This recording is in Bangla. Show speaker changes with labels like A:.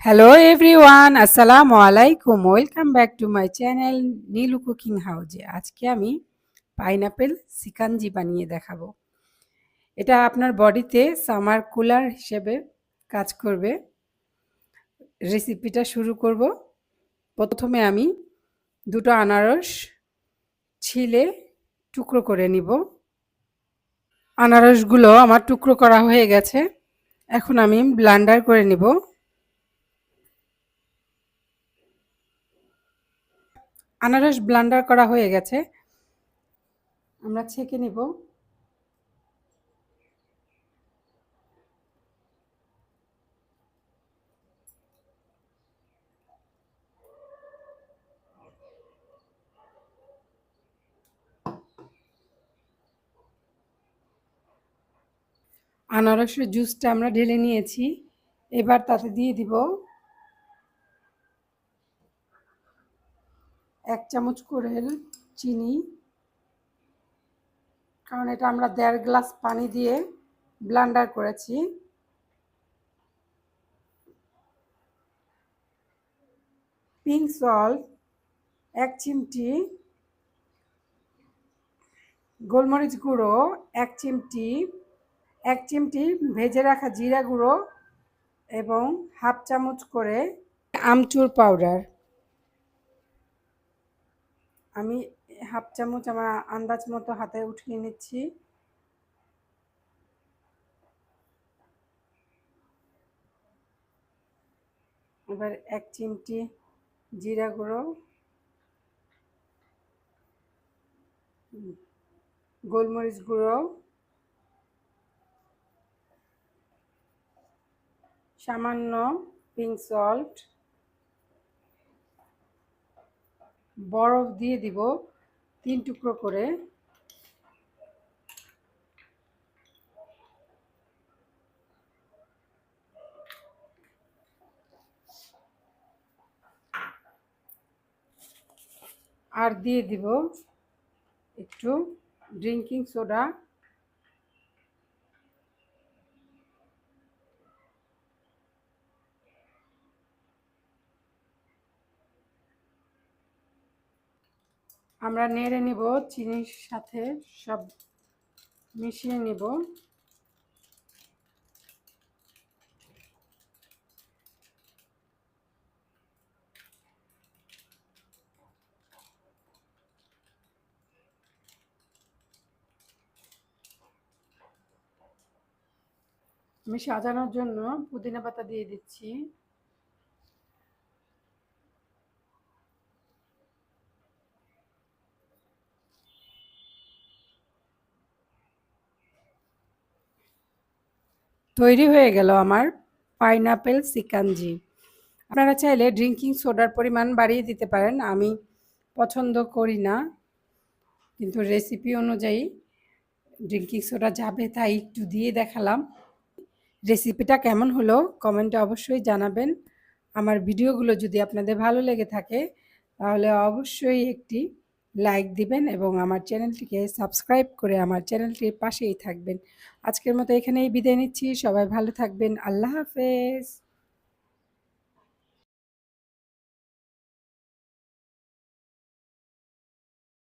A: হ্যালো এভরিওয়ান আসসালামু আলাইকুম welcome back to my channel Nilu cooking হাউজে আজকে আমি পাইনাপেল সিকাঞ্জি বানিয়ে দেখাবো। এটা আপনার বডিতে সামার কুলার হিসেবে কাজ করবে। রেসিপিটা শুরু করব। প্রথমে আমি দুটো আনারস ছিলে টুকরো করে নিব। আনারসগুলো আমার টুকরো করা হয়ে গেছে। এখন আমি ব্লান্ডার করে নিব। আনারস ব্লান্ডার করা হয়ে গেছে। আমরা ছেঁকে নিব। আনারসের জুসটা আমরা ঢেলে নিয়েছি। এবার তাতে দিয়ে দিব এক চামচ করে চিনি, কারণ এটা আমরা দেড় গ্লাস পানি দিয়ে ব্লান্ডার করেছি। পিঙ্ক সল্ট, এক চিমটি, গোলমরিচ গুঁড়ো, এক চিমটি এক চিমটি ভেজে রাখা জিরা গুঁড়ো এবং হাফ চামচ করে আমচুর পাউডার। আমি হাফ চামচ আমার আন্দাজ মতো হাতে উঠিয়ে নিচ্ছি। এবার এক চিমটি জিরা গুঁড়ো, গোলমরিচ গুঁড়ো, সামান্য পিঙ্ক সল্ট বরফ দিয়ে দিব তিন টুকরো করে। আর দিয়ে দিব একটু ড্রিঙ্কিং সোডা। আমরা নেড়ে নিব, চিনির সাথে সব মিশিয়ে নিব। আমি সাজানোর জন্য পুদিনা পাতা দিয়ে দিচ্ছি। তৈরি হয়ে গেল আমার পাইনাপেল সিকাঞ্জি আপনারা চাইলে ড্রিঙ্কিং সোডার পরিমাণ বাড়িয়ে দিতে পারেন, আমি পছন্দ করি না। কিন্তু রেসিপি অনুযায়ী ড্রিঙ্কিং সোডা যাবে তাই একটু দিয়ে দেখালাম। রেসিপিটা কেমন হলো কমেন্টে অবশ্যই জানাবেন। আমার ভিডিওগুলো যদি আপনাদের ভালো লেগে থাকে, তাহলে অবশ্যই একটি লাইক দিবেন এবং আমার চ্যানেলটিকে সাবস্ক্রাইব করে আমার চ্যানেলটির পাশেই থাকবেন। আজকের মতো এখানেই বিদায় নিচ্ছি। সবাই ভালো থাকবেন। আল্লাহ হাফেজ।